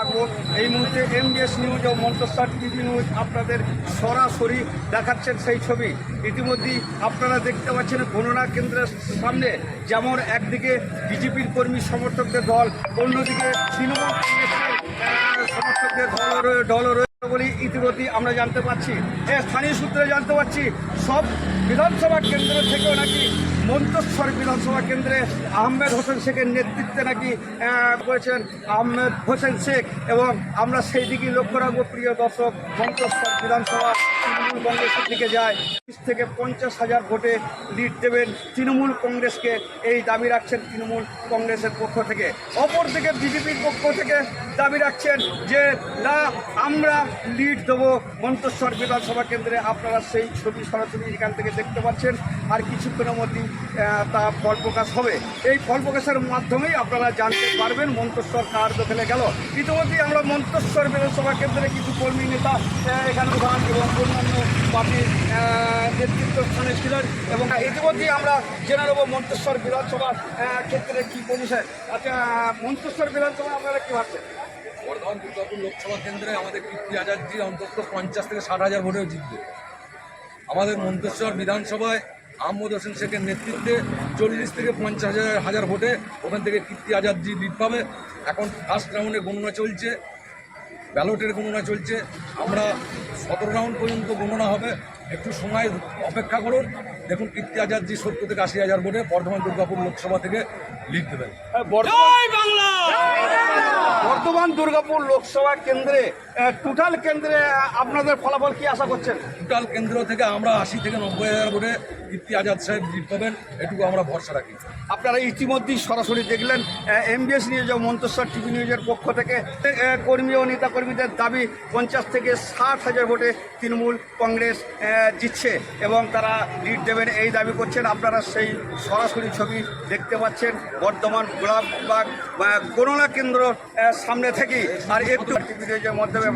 থাকব এই মুহূর্তে এমবিএস নিউজ ও মন্তস্যার টিভি নিউজ আপনাদের সরাসরি দেখাচ্ছেন সেই ছবি। ইতিমধ্যেই আপনারা দেখতে পাচ্ছেন গণনা কেন্দ্রের সামনে যেমন একদিকে বিজেপির কর্মী সমর্থকদের দল, অন্যদিকে তৃণমূল কংগ্রেসের সমর্থকদের দল দল বলে আমরা জানতে পারছি, এ স্থানীয় সূত্রে জানতে পারছি, সব বিধানসভা কেন্দ্র থেকেও নাকি মন্তস্বর বিধানসভা কেন্দ্রে আহমেদ হোসেন শেখের নেতৃত্বে নাকি করেছেন আহমেদ হোসেন শেখ এবং আমরা সেই দিকে লক্ষ্য রাখব, প্রিয় দর্শক মন্তস্বর বিধানসভা তৃণমূল কংগ্রেসের দিকে যায়। তিরিশ থেকে পঞ্চাশ হাজার ভোটে লিড দেবেন তৃণমূল কংগ্রেসকে, এই দাবি রাখছেন তৃণমূল কংগ্রেসের পক্ষ থেকে। অপরদিকে বিজেপির পক্ষ থেকে দাবি রাখছেন যে, না, আমরা লিড দেবো মন্তস্বর বিধানসভা কেন্দ্রে। আপনারা সেই ছবি সরাসরি এখান থেকে দেখতে পাচ্ছেন। আর কিছুক্ষণের মধ্যেই তা ফল প্রকাশ হবে। এই ফল প্রকাশের মাধ্যমেই আপনারা জানতে পারবেন মন্তস্বর কার দখলে গেল। ইতিমধ্যেই আমরা মন্তস্বর বিধানসভা কেন্দ্রে কিছু কর্মী নেতা এখানে এবং অন্যান্য পার্টির আহ, নেতৃত্ব স্থানে ছিলেন এবং ইতিমধ্যেই আমরা জেনে নেব মন্তস্বর বিধানসভা আহ, ক্ষেত্রে কি পজিশন। আচ্ছা মন্তস্বর বিধানসভা আপনারা কি ভাবছেন? বর্ধমান দুর্গাপুর লোকসভা কেন্দ্রে আমাদের কীর্তি আজাদজি অন্তত পঞ্চাশ থেকে ষাট হাজার ভোটেও জিতবে। আমাদের মন্তেশ্বর বিধানসভায় আহমদ হোসেন শেখের নেতৃত্বে চল্লিশ থেকে পঞ্চাশ হাজার হাজার ভোটে ওখান থেকে কীর্তি আজাদজি লিড পাবে। এখন ফার্স্ট রাউন্ডে গণনা চলছে। ব্যালটের গণনা চলছে। আমরা সতেরো রাউন্ড পর্যন্ত গণনা হবে। একটু সময় অপেক্ষা করুন। দেখুন কীর্তি আজাদ জি সত্তর থেকে আশি হাজার ভোটে বর্ধমান দুর্গাপুর লোকসভা থেকে লিড দেবেন। বর্তমান দুর্গাপুর লোকসভা কেন্দ্রে টোটাল কেন্দ্রে আপনাদের ফলাফল কি আশা করছেন? টোটাল কেন্দ্র থেকে আমরা আশি থেকে নব্বই হাজার ভোটে কীর্তি আজাদ সাহেব জিত পাবেন এটুকু আমরা ভরসা রাখি। আপনারা ইতিমধ্যেই সরাসরি দেখলেন এমবিএস নিউজ ও মন্তস্বর টিভি নিউজের পক্ষ থেকে কর্মী ও নেতা কর্মীদের দাবি পঞ্চাশ থেকে ষাট হাজার ভোটে তৃণমূল কংগ্রেস জিতছে এবং তারা লিড দেবেন এই দাবি করছেন। আপনারা সেই সরাসরি ছবি দেখতে পাচ্ছেন বর্ধমান গোলাপবাগ বা গণনা কেন্দ্র সামনে থেকেই আর একটু মাধ্যমে।